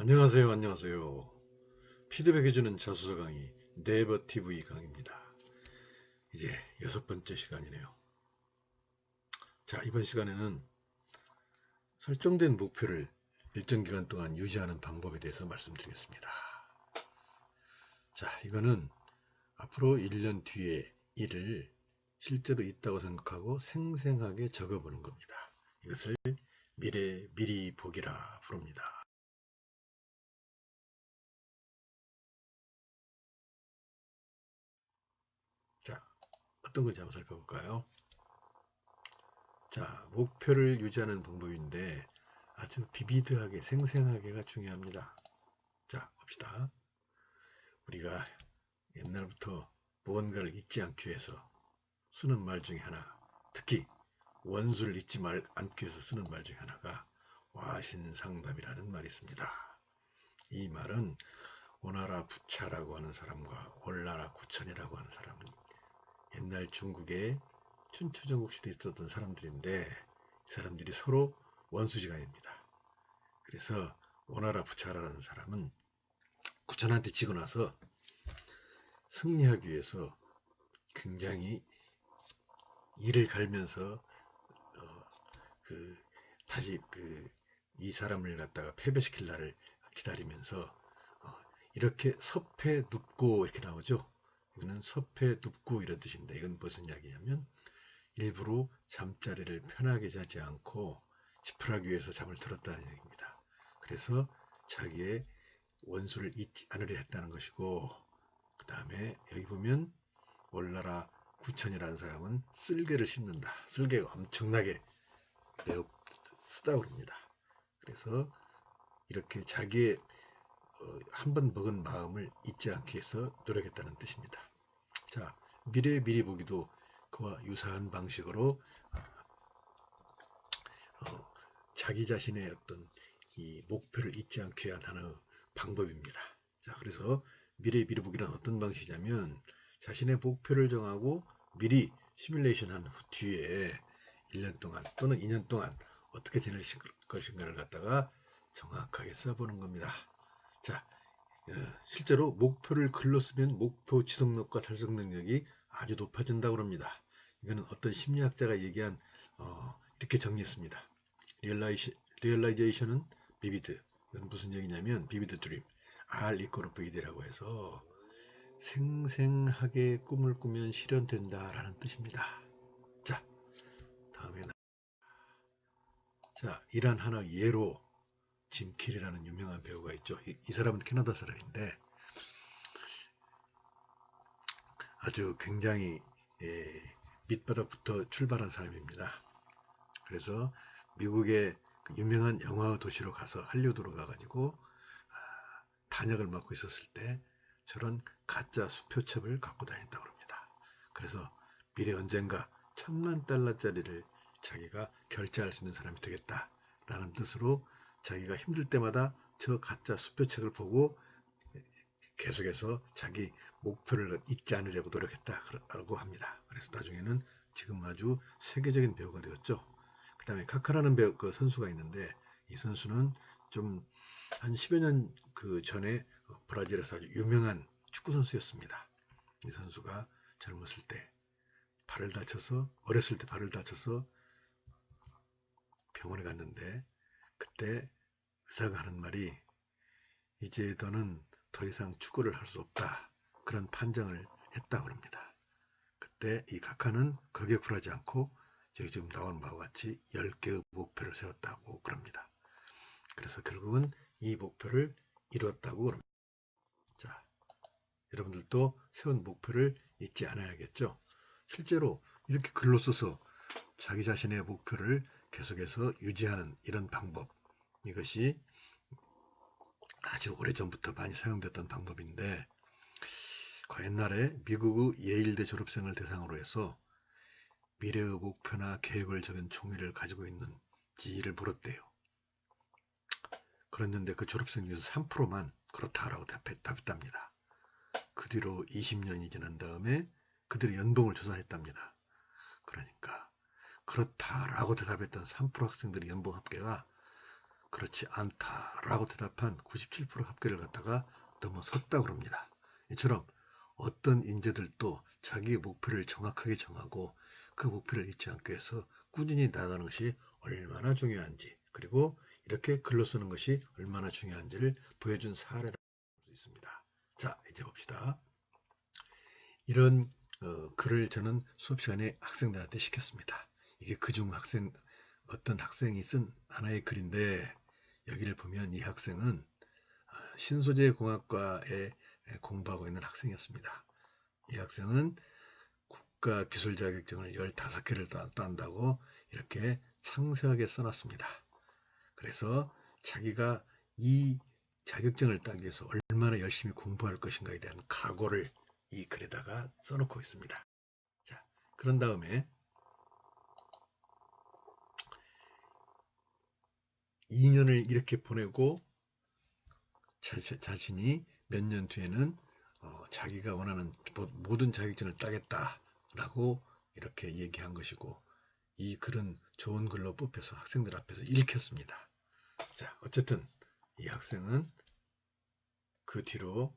안녕하세요, 안녕하세요. 피드백해주는 자소서 강의 네버 TV 강의입니다. 이제 여섯 번째 시간이네요. 자, 이번 시간에는 설정된 목표를 일정 기간 동안 유지하는 방법에 대해서 말씀드리겠습니다. 자, 이거는 앞으로 1년 뒤에 일을 실제로 있다고 생각하고 생생하게 적어보는 겁니다. 이것을 미래 미리 보기라 부릅니다. 어떤 건지 한번 살펴볼까요? 자, 목표를 유지하는 방법인데 아주 비비드하게 생생하게가 중요합니다. 자, 봅시다. 우리가 옛날부터 무언가를 잊지 않기 위해서 쓰는 말 중에 하나, 특히 원수를 잊지 말, 않기 위해서 쓰는 말 중에 하나가 와신상담이라는 말이 있습니다. 이 말은 오나라 부차라고 하는 사람과 올나라 구천이라고 하는 사람은 옛날 중국에 춘추전국 시대에 있었던 사람들인데 이 사람들이 서로 원수지간입니다. 그래서 오나라 부차라는 사람은 구천한테 지고 나서 승리하기 위해서 굉장히 이를 갈면서 어, 그 다시 그 이 사람을 갖다가 패배시킬 날을 기다리면서 어, 이렇게 섭해 눕고 이렇게 나오죠. 이거는 섭해 눕고 이런 뜻인데 이건 무슨 이야기냐면 일부러 잠자리를 편하게 자지 않고 지푸라기 위해서 잠을 들었다는 얘기입니다. 그래서 자기의 원수를 잊지 않으려 했다는 것이고 그 다음에 여기 보면 올나라 구천이라는 사람은 쓸개를 씹는다. 쓸개가 엄청나게 쓰다고 그럽니다. 그래서 이렇게 자기의 어, 한번 먹은 마음을 잊지 않기 위해서 노력했다는 뜻입니다. 자, 미래 미리 보기도 그와 유사한 방식으로 어, 자기 자신의 어떤 이 목표를 잊지 않게 하는 방법입니다. 자, 그래서 미래 미리 보기는 어떤 방식이냐면 자신의 목표를 정하고 미리 시뮬레이션 한 후 뒤에 1년 동안 또는 2년 동안 어떻게 지낼 것인가를 갖다가 정확하게 써보는 겁니다. 자, 어, 실제로 목표를 글로 쓰면 목표 지속력과 달성 능력이 아주 높아진다고 합니다. 이거는 어떤 심리학자가 얘기한 어, 이렇게 정리했습니다. 리얼라이제이션은 비비드. 이건 무슨 얘기냐면 비비드 드림. R 이코르 VD라고 해서 생생하게 꿈을 꾸면 실현된다라는 뜻입니다. 자, 다음에 나- 자, 이란 하나 예로 짐 킬이라는 유명한 배우가 있죠. 이, 이 사람은 캐나다 사람인데 아주 굉장히 예, 밑바닥부터 출발한 사람입니다. 그래서 미국의 그 유명한 영화 도시로 가서 할리우드로 가가지고 아, 단역을 맡고 있었을 때 저런 가짜 수표첩을 갖고 다닌다고 합니다. 그래서 미래 언젠가 천만 달러짜리를 자기가 결제할 수 있는 사람이 되겠다라는 뜻으로 자기가 힘들 때마다 저 가짜 수표책을 보고 계속해서 자기 목표를 잊지 않으려고 노력했다고 합니다. 그래서 나중에는 지금 아주 세계적인 배우가 되었죠. 그 다음에 카카라는 배우, 그 선수가 있는데 이 선수는 좀 한 10여 년 그 전에 브라질에서 아주 유명한 축구 선수였습니다. 이 선수가 젊었을 때 발을 다쳐서 어렸을 때 발을 다쳐서 병원에 갔는데 그때 의사가 하는 말이 이제 너는 더 이상 축구를 할 수 없다. 그런 판정을 했다고 합니다. 그때 이 카카는 거기에 굴하지 않고 여기 지금 나온 바와 같이 10개의 목표를 세웠다고 그럽니다. 그래서 결국은 이 목표를 이뤘다고 그럽니다. 자, 여러분들도 세운 목표를 잊지 않아야겠죠. 실제로 이렇게 글로 써서 자기 자신의 목표를 계속해서 유지하는 이런 방법 이것이 아주 오래전부터 많이 사용됐던 방법인데 그 옛날에 미국의 예일대 졸업생을 대상으로 해서 미래의 목표나 계획을 적은 종이를 가지고 있는 지를 물었대요. 그랬는데 그 졸업생 중에서 3%만 그렇다라고 답했, 답했답니다. 그 뒤로 20년이 지난 다음에 그들의 연봉을 조사했답니다. 그러니까 그렇다라고 대답했던 3% 학생들의 연봉 합계가 그렇지 않다라고 대답한 97% 합계를 갖다가 넘어섰다고 합니다. 이처럼 어떤 인재들도 자기의 목표를 정확하게 정하고 그 목표를 잊지 않기 위해서 꾸준히 나가는 것이 얼마나 중요한지 그리고 이렇게 글로 쓰는 것이 얼마나 중요한지를 보여준 사례라고 볼 수 있습니다. 자, 이제 봅시다. 이런 어, 글을 저는 수업 시간에 학생들한테 시켰습니다. 이게 그중 학생 어떤 학생이 쓴 하나의 글인데 여기를 보면 이 학생은 어, 신소재 공학과에 공부하고 있는 학생이었습니다. 이 학생은 국가 기술 자격증을 15개를 딴다고 이렇게 상세하게 써놨습니다. 그래서 자기가 이 자격증을 따기 위해서 얼마나 열심히 공부할 것인가에 대한 각오를 이 글에다가 써놓고 있습니다. 자, 그런 다음에 2년을 이렇게 보내고 자, 신이 몇 년 뒤에는 어, 자기가 원하는 모- 모든 자격증을 따겠다라고 이렇게 얘기한 것이고 이 글은 좋은 글로 뽑혀서 학생들 앞에서 읽혔습니다. 자, 어쨌든 이 학생은 그 뒤로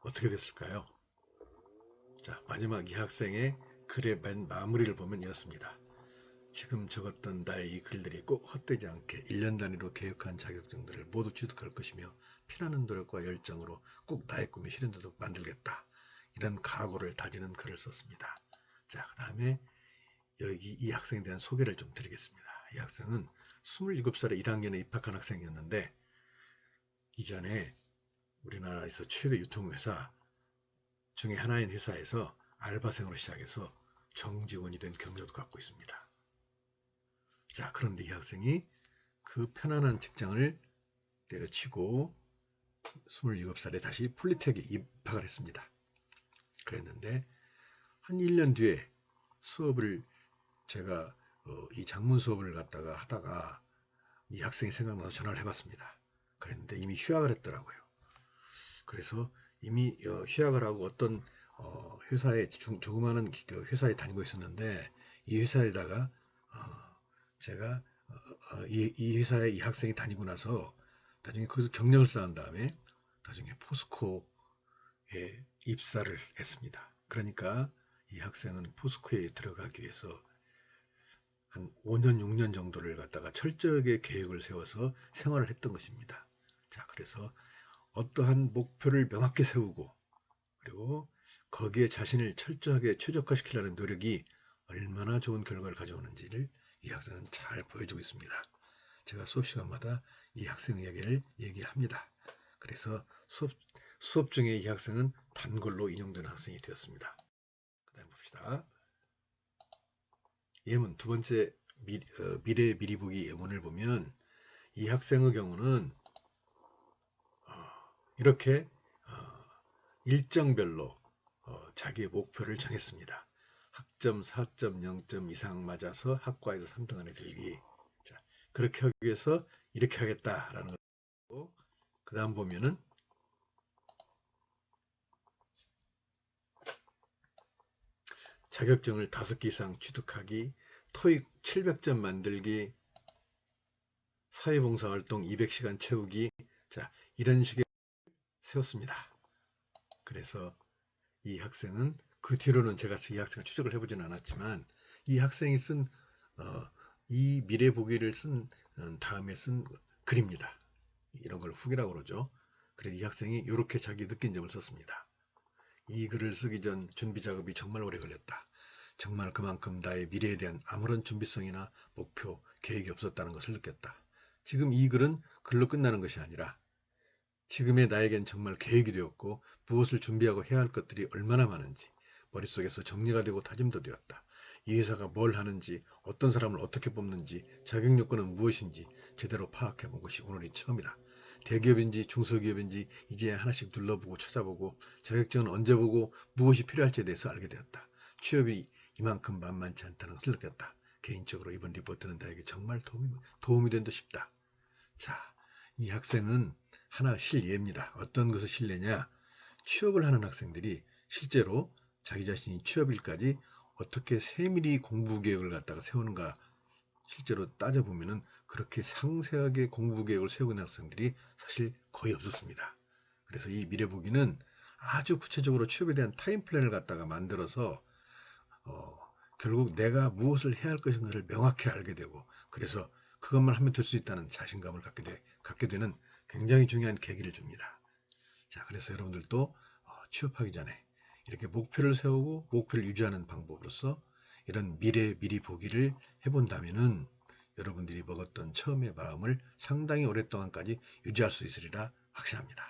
어떻게 됐을까요? 자, 마지막 이 학생의 글의 맨 마무리를 보면 이렇습니다. 지금 적었던 나의 이 글들이 꼭 헛되지 않게 1년 단위로 계획한 자격증들을 모두 취득할 것이며 피나는 노력과 열정으로 꼭 나의 꿈이 실현되도록 만들겠다. 이런 각오를 다지는 글을 썼습니다. 자, 그 다음에 여기 이 학생에 대한 소개를 좀 드리겠습니다. 이 학생은 27살에 1학년에 입학한 학생이었는데 이전에 우리나라에서 최대 유통회사 중에 하나인 회사에서 알바생으로 시작해서 정직원이 된 경력도 갖고 있습니다. 자, 그런데 이 학생이 그 편안한 직장을 때려치고 27살에 다시 폴리텍에 입학을 했습니다. 그랬는데 한 1년 뒤에 수업을 제가 어, 이 장문 수업을 갖다가 하다가 이 학생이 생각나서 전화를 해봤습니다. 그랬는데 이미 휴학을 했더라고요. 그래서 이미 어, 휴학을 하고 어떤 어, 회사에 중, 조그마한 그 회사에 다니고 있었는데 이 회사에다가 어, 제가 어, 어, 이, 이 회사에 이 학생이 다니고 나서 나중에 거기서 경력을 쌓은 다음에 나중에 포스코에 입사를 했습니다. 그러니까 이 학생은 포스코에 들어가기 위해서 한 5년, 6년 정도를 갖다가 철저하게 계획을 세워서 생활을 했던 것입니다. 자, 그래서 어떠한 목표를 명확히 세우고 그리고 거기에 자신을 철저하게 최적화시키려는 노력이 얼마나 좋은 결과를 가져오는지를 이 학생은 잘 보여주고 있습니다. 제가 수업 시간마다 이 학생 이야기를 얘기를 합니다. 그래서 수업, 수업 중에 이 학생은 단골로 인용되는 학생이 되었습니다. 그 다음 봅시다. 예문 두 번째 미, 어, 미래 미리 보기 예문을 보면 이 학생의 경우는 어, 이렇게 어, 일정별로 어, 자기의 목표를 정했습니다. 학점 4.0점 이상 맞아서 학과에서 3등 안에 들기. 자, 그렇게 하기 위해서 이렇게 하겠다라는 거고, 그 다음 보면은 자격증을 5개 이상 취득하기, 토익 700점 만들기, 사회봉사활동 200시간 채우기, 자, 이런 식의 세웠습니다. 그래서 이 학생은 그 뒤로는 제가 이 학생을 추적을 해보지는 않았지만 이 학생이 쓴 어, 이 미래 보기를 쓴 어, 다음에 쓴 글입니다. 이런 걸 후기라고 그러죠. 그래서 이 학생이 이렇게 자기 느낀 점을 썼습니다. 이 글을 쓰기 전 준비 작업이 정말 오래 걸렸다. 정말 그만큼 나의 미래에 대한 아무런 준비성이나 목표, 계획이 없었다는 것을 느꼈다. 지금 이 글은 글로 끝나는 것이 아니라 지금의 나에겐 정말 계획이 되었고 무엇을 준비하고 해야 할 것들이 얼마나 많은지 머릿속에서 정리가 되고 다짐도 되었다. 이 회사가 뭘 하는지 어떤 사람을 어떻게 뽑는지 자격 요건은 무엇인지 제대로 파악해 본 것이 오늘이 처음이다. 대기업인지 중소기업인지 이제 하나씩 둘러보고 찾아보고 자격증은 언제 보고 무엇이 필요할지에 대해서 알게 되었다. 취업이 이만큼 만만치 않다는 것을 느꼈다. 개인적으로 이번 리포트는 나에게 정말 도움이, 도움이 된듯 싶다. 자, 이 학생은 하나 실례입니다. 어떤 것을 실례냐? 취업을 하는 학생들이 실제로 자기 자신이 취업일까지 어떻게 세밀히 공부 계획을 갖다가 세우는가 실제로 따져보면은 그렇게 상세하게 공부 계획을 세우고 있는 학생들이 사실 거의 없었습니다. 그래서 이 미래보기는 아주 구체적으로 취업에 대한 타임 플랜을 갖다가 만들어서 어, 결국 내가 무엇을 해야 할 것인가를 명확히 알게 되고 그래서 그것만 하면 될 수 있다는 자신감을 갖게, 되, 갖게 되는 굉장히 중요한 계기를 줍니다. 자, 그래서 여러분들도 어, 취업하기 전에 이렇게 목표를 세우고 목표를 유지하는 방법으로서 이런 미래 미리 보기를 해본다면은 여러분들이 먹었던 처음의 마음을 상당히 오랫동안까지 유지할 수 있으리라 확신합니다.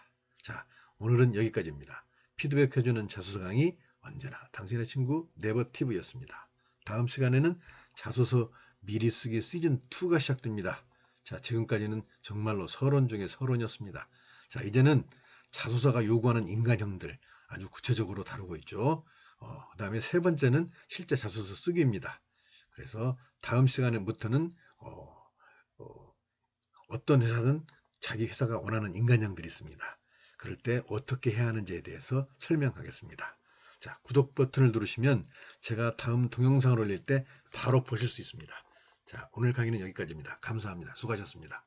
자, 오늘은 여기까지입니다. 피드백 해주는 자소서 강의 언제나 당신의 친구 네버티브였습니다. 다음 시간에는 자소서 미리 쓰기 시즌 2가 시작됩니다. 자, 지금까지는 정말로 서론 중에 서론이었습니다. 자, 이제는 자소서가 요구하는 인간형들 아주 구체적으로 다루고 있죠. 어, 그 다음에 세 번째는 실제 자소서 쓰기입니다. 그래서 다음 시간에부터는 어, 어, 어 떤 회사든 자기 회사가 원하는 인간형들이 있습니다. 그럴 때 어떻게 해야 하는지에 대해서 설명하겠습니다. 자, 구독 버튼을 누르시면 제가 다음 동영상을 올릴 때 바로 보실 수 있습니다. 자, 오늘 강의는 여기까지입니다. 감사합니다. 수고하셨습니다.